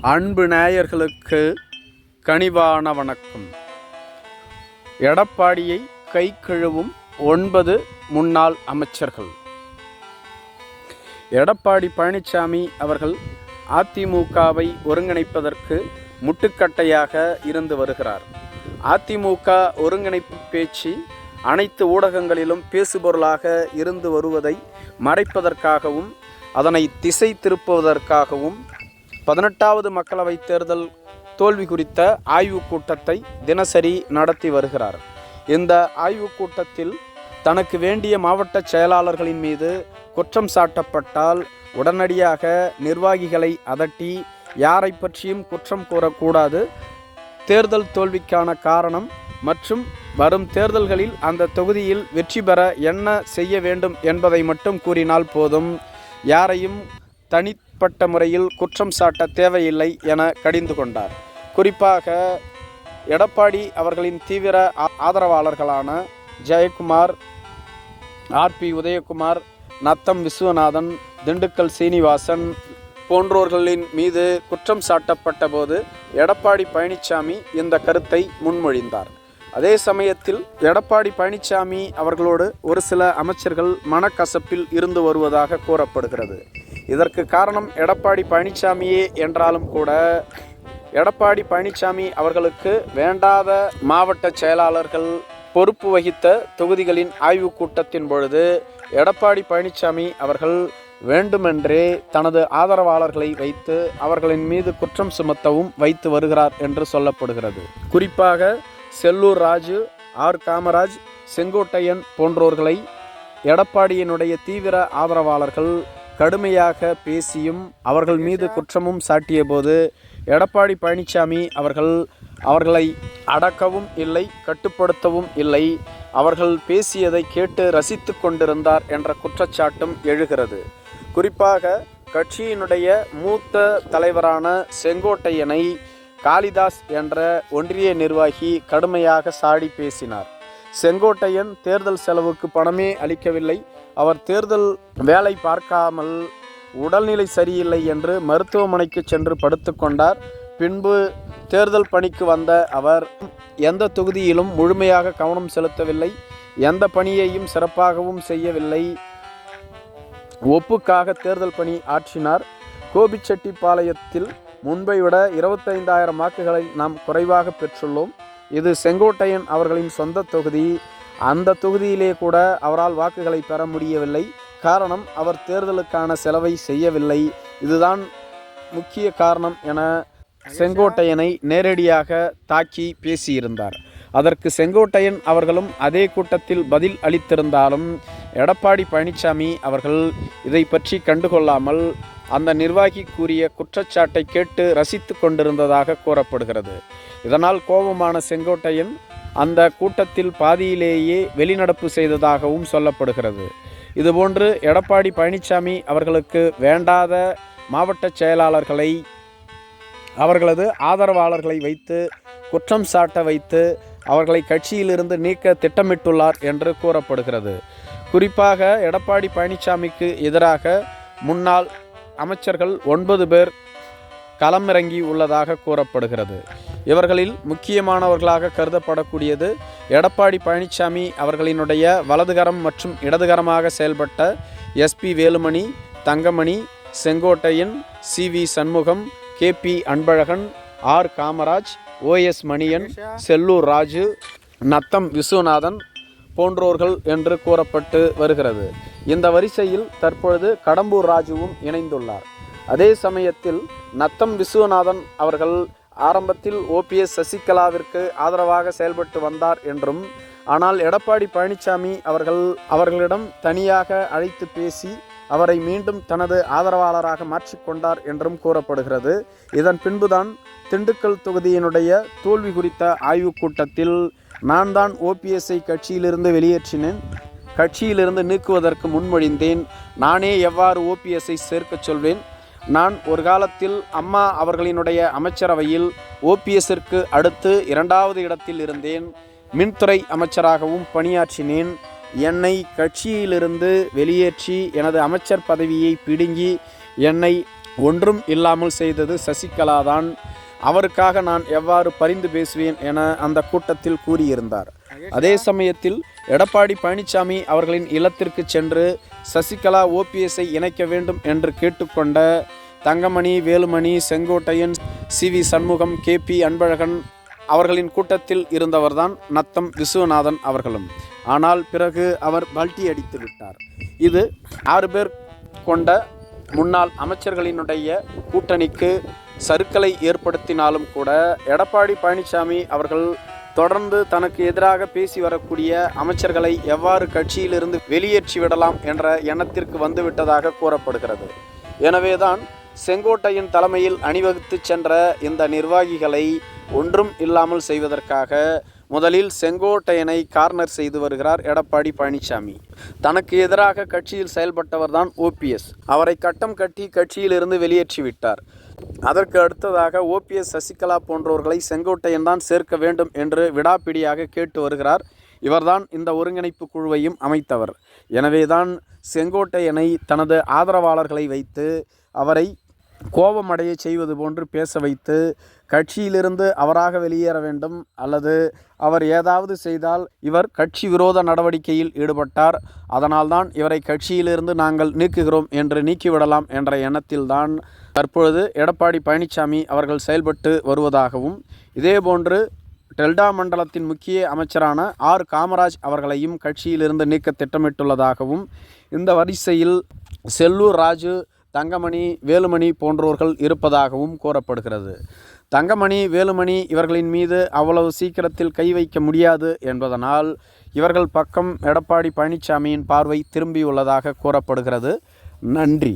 அன்பு நேயர்களுக்கு கனிவான வணக்கம். எடப்பாடியை கை கழுவும் ஒன்பது முன்னாள் அமைச்சர்கள். எடப்பாடி பழனிசாமி அவர்கள் அதிமுகவை ஒருங்கிணைப்பதற்கு முட்டுக்கட்டையாக இருந்து வருகிறார். அதிமுக ஒருங்கிணைப்பு பேச்சு அனைத்து ஊடகங்களிலும் பேசுபொருளாக இருந்து வருவதை மறைப்பதற்காகவும் அதனை திசை திருப்புவதற்காகவும் பதினெட்டாவது மக்களவைத் தேர்தல் தோல்வி குறித்த ஆய்வுக் கூட்டத்தை தினசரி நடத்தி வருகிறார். இந்த ஆய்வுக் கூட்டத்தில் தனக்கு வேண்டிய மாவட்ட செயலாளர்களின் மீது குற்றம் சாட்டப்பட்டால் உடனடியாக நிர்வாகிகளை அதட்டி யாரை பற்றியும் குற்றம் கூறக்கூடாது. தேர்தல் தோல்விக்கான காரணம் மற்றும் வரும் தேர்தல்களில் அந்த தொகுதியில் வெற்றி பெற என்ன செய்ய வேண்டும் என்பதை மட்டும் கூறினால் போதும். யாரையும் தனிப்பட்ட முறையில் குற்றம் சாட்ட தேவையில்லை என கடிந்து கொண்டார். குறிப்பாக எடப்பாடி அவர்களின் தீவிர ஆ- ஆதரவாளர்களான ஜெயக்குமார் ஆர்பி உதயகுமார் நத்தம் விஸ்வநாதன் திண்டுக்கல் சீனிவாசன் போன்றோர்களின் மீது குற்றம் சாட்டப்பட்ட போது எடப்பாடி பழனிசாமி இந்த கருத்தை முன்மொழிந்தார். அதே சமயத்தில் எடப்பாடி பழனிசாமி அவர்களோடு ஒரு சில அமைச்சர்கள் மனக்கசப்பில் இருந்து வருவதாக கூறப்படுகிறது. இதற்கு காரணம் எடப்பாடி பழனிசாமியே என்றாலும் கூட எடப்பாடி பழனிசாமி அவர்களுக்கு வேண்டாத மாவட்ட செயலாளர்கள் பொறுப்பு வகித்த தொகுதிகளின் ஆய்வுக் கூட்டத்தின் பொழுது எடப்பாடி பழனிசாமி அவர்கள் வேண்டுமென்றே தனது ஆதரவாளர்களை வைத்து அவர்களின் மீது குற்றம் சுமத்தவும் வைத்து வருகிறார் என்று சொல்லப்படுகிறது. குறிப்பாக செல்லூர் ராஜு ஆர். காமராஜ் செங்கோட்டையன் போன்றோர்களை எடப்பாடியினுடைய தீவிர ஆதரவாளர்கள் கடுமையாக பேசியும் அவர்கள் மீது குற்றமும் சாட்டியபோது எடப்பாடி பழனிசாமி அவர்கள் அவர்களை அடக்கவும் இல்லை கட்டுப்படுத்தவும் இல்லை. அவர்கள் பேசியதை கேட்டு ரசித்து கொண்டிருந்தார் என்ற குற்றச்சாட்டும் எழுகிறது. குறிப்பாக கட்சியினுடைய மூத்த தலைவரான செங்கோட்டையனை காளிதாஸ் என்ற ஒன்றிய நிர்வாகி கடுமையாக சாடி பேசினார். செங்கோட்டையன் தேர்தல் செலவுக்கு பணமே அளிக்கவில்லை. அவர் தேர்தல் வேலை பார்க்காமல் உடல்நிலை சரியில்லை என்று மருத்துவமனைக்கு சென்று படுத்துக்கொண்டார் பின்பு தேர்தல் பணிக்கு வந்த அவர் எந்த தொகுதியிலும் முழுமையாக கவனம் செலுத்தவில்லை. எந்த பணியையும் சிறப்பாகவும் செய்யவில்லை. ஒப்புக்காக தேர்தல் பணி ஆற்றினார். கோபிச்செட்டிப்பாளையத்தில் முன்பை விட இருபத்தைந்தாயிரம் வாக்குகளை நாம் குறைவாக பெற்றுள்ளோம். இது செங்கோட்டையன் அவர்களின் சொந்த தொகுதி. அந்த தொகுதியிலே கூட அவரால் வாக்குகளை பெற முடியவில்லை. காரணம் அவர் தேர்தலுக்கான செலவை செய்யவில்லை. இதுதான் முக்கிய காரணம் என செங்கோட்டையனை நேரடியாக தாக்கி பேசியிருந்தார். அதற்கு செங்கோட்டையன் அவர்களும் அதே கூட்டத்தில் பதில் அளித்திருந்தாலும் எடப்பாடி பழனிசாமி அவர்கள் இதை பற்றி கண்டுகொள்ளாமல் அந்த நிர்வாகி கூறிய குற்றச்சாட்டை கேட்டு ரசித்து கொண்டிருந்ததாக கூறப்படுகிறது. இதனால் கோபமான செங்கோட்டையன் அந்த கூட்டத்தில் பாதியிலேயே வெளிநடப்பு செய்ததாகவும் சொல்லப்படுகிறது. இதுபோன்று எடப்பாடி பழனிசாமி அவர்களுக்கு வேண்டாத மாவட்ட செயலாளர்களை அவர்களது ஆதரவாளர்களை வைத்து குற்றம் சாட்ட வைத்து அவர்களை கட்சியிலிருந்து நீக்க திட்டமிட்டுள்ளார் என்று கூறப்படுகிறது. குறிப்பாக எடப்பாடி பழனிசாமிக்கு எதிராக முன்னாள் அமைச்சர்கள் ஒன்பது பேர் களமிறங்கி உள்ளதாக கூறப்படுகிறது. இவர்களில் முக்கியமானவர்களாக கருதப்படக்கூடியது எடப்பாடி பழனிசாமி அவர்களினுடைய வலதுகரம் மற்றும் இடதுகரமாக செயல்பட்ட SP Velumani Thangamani Sengottaiyan C V Shanmugam K P Anbazhagan R Kamaraj OS Manian Sellur Raju Natham Viswanathan போன்றோர்கள் என்று கூறப்பட்டு வருகிறது. இந்த வரிசையில் தற்பொழுது கடம்பூர் ராஜுவும் இணைந்துள்ளார். அதே சமயத்தில் நத்தம் விஸ்வநாதன் அவர்கள் ஆரம்பத்தில் ஓபிஎஸ் சசிகலாவிற்கு ஆதரவாக செயல்பட்டு வந்தார் என்றும் ஆனால் எடப்பாடி பழனிசாமி அவர்கள் அவர்களிடம் தனியாக அழைத்து பேசி அவரை மீண்டும் தனது ஆதரவாளராக மாற்றிக்கொண்டார் என்றும் கூறப்படுகிறது. இதன் பின்புதான் திண்டுக்கல் தொகுதியினுடைய தோல்வி குறித்த ஆய்வுக் கூட்டத்தில் நான் தான் ஓபிஎஸ்ஐ கட்சியிலிருந்து வெளியேற்றினேன். கட்சியிலிருந்து நீக்குவதற்கு முன்மொழிந்தேன். நானே எவ்வாறு ஓபிஎஸ்ஐ சேர்க்கச் சொல்வேன்? நான் ஒரு காலத்தில் அம்மா அவர்களினுடைய அமைச்சரவையில் ஓபிஎஸ்ஸிற்கு அடுத்து இரண்டாவது இடத்தில் இருந்தேன். மின்துறை அமைச்சராகவும் பணியாற்றினேன். என்னை கட்சியிலிருந்து வெளியேற்றி எனது அமைச்சர் பதவியை பிடுங்கி என்னை ஒன்றும் இல்லாமல் செய்தது சசிகலா தான் அவருக்காக நான் எவ்வாறு பரிந்து பேசுவேன் என அந்த கூட்டத்தில் கூறியிருந்தார். அதே சமயத்தில் எடப்பாடி பழனிசாமி அவர்களின் இல்லத்திற்கு சென்று சசிகலா ஓபிஎஸ்ஐ இணைக்க வேண்டும் என்று கேட்டுக்கொண்ட Thangamani Velumani Sengottaiyan C V Shanmugam K P Anbazhagan அவர்களின் கூட்டத்தில் இருந்தவர்தான் நத்தம் விஸ்வநாதன் அவர்களும். ஆனால் பிறகு அவர் பல்டி அடித்து விட்டார். இது ஆறு பேர் கொண்ட முன்னாள் அமைச்சர்களினுடைய கூட்டணிக்கு சறுக்கலை ஏற்படுத்தினாலும் கூட எடப்பாடி பழனிசாமி அவர்கள் தொடர்ந்து தனக்கு எதிராக பேசி வரக்கூடிய அமைச்சர்களை எவ்வாறு கட்சியிலிருந்து வெளியேற்றி விடலாம் என்ற எண்ணத்திற்கு வந்துவிட்டதாக கூறப்படுகிறது. எனவேதான் செங்கோட்டையின் தலைமையில் அணிவகுத்து சென்ற இந்த நிர்வாகிகளை ஒன்றும் இல்லாமல் செய்வதற்காக முதலில் செங்கோட்டையனை கார்னர் செய்து வருகிறார் எடப்பாடி பழனிசாமி. தனக்கு எதிராக கட்சியில் செயல்பட்டவர்தான் ஓபிஎஸ் அவரை கட்டம் கட்டி கட்சியிலிருந்து வெளியேற்றி விட்டார் அதற்கு அடுத்ததாக ஓபிஎஸ் சசிகலா போன்றவர்களை செங்கோட்டையன் தான் சேர்க்க வேண்டும் என்று விடாப்பிடியாக கேட்டு வருகிறார். இவர்தான் இந்த ஒருங்கிணைப்பு குழுவையும் அமைத்தவர். எனவேதான் செங்கோட்டையனை தனது ஆதரவாளர்களை வைத்து அவரை கோபமடைய செய்வது போன்று பேச வைத்து கட்சியிலிருந்து அவராக வெளியேற வேண்டும் அல்லது அவர் ஏதாவது செய்தால் இவர் கட்சி விரோத நடவடிக்கையில் ஈடுபட்டார். அதனால்தான் இவரை கட்சியிலிருந்து நாங்கள் நீக்குகிறோம் என்று நீக்கிவிடலாம் என்ற எண்ணத்தில்தான் தற்பொழுது எடப்பாடி பழனிசாமி அவர்கள் செயல்பட்டு வருவதாகவும் இதேபோன்று டெல்டா மண்டலத்தின் முக்கிய அமைச்சரான ஆர். காமராஜ் அவர்களையும் கட்சியிலிருந்து நீக்க திட்டமிட்டுள்ளதாகவும் இந்த வரிசையில் செல்லூர் ராஜு தங்கமணி வேலுமணி போன்றோர்கள் இருப்பதாகவும் கூறப்படுகிறது. தங்கமணி வேலுமணி இவர்களின் மீது அவ்வளவு சீக்கிரத்தில் கை வைக்க முடியாது என்பதனால் இவர்கள் பக்கம் எடப்பாடி பழனிசாமியின் பார்வை திரும்பியுள்ளதாக கூறப்படுகிறது. நன்றி.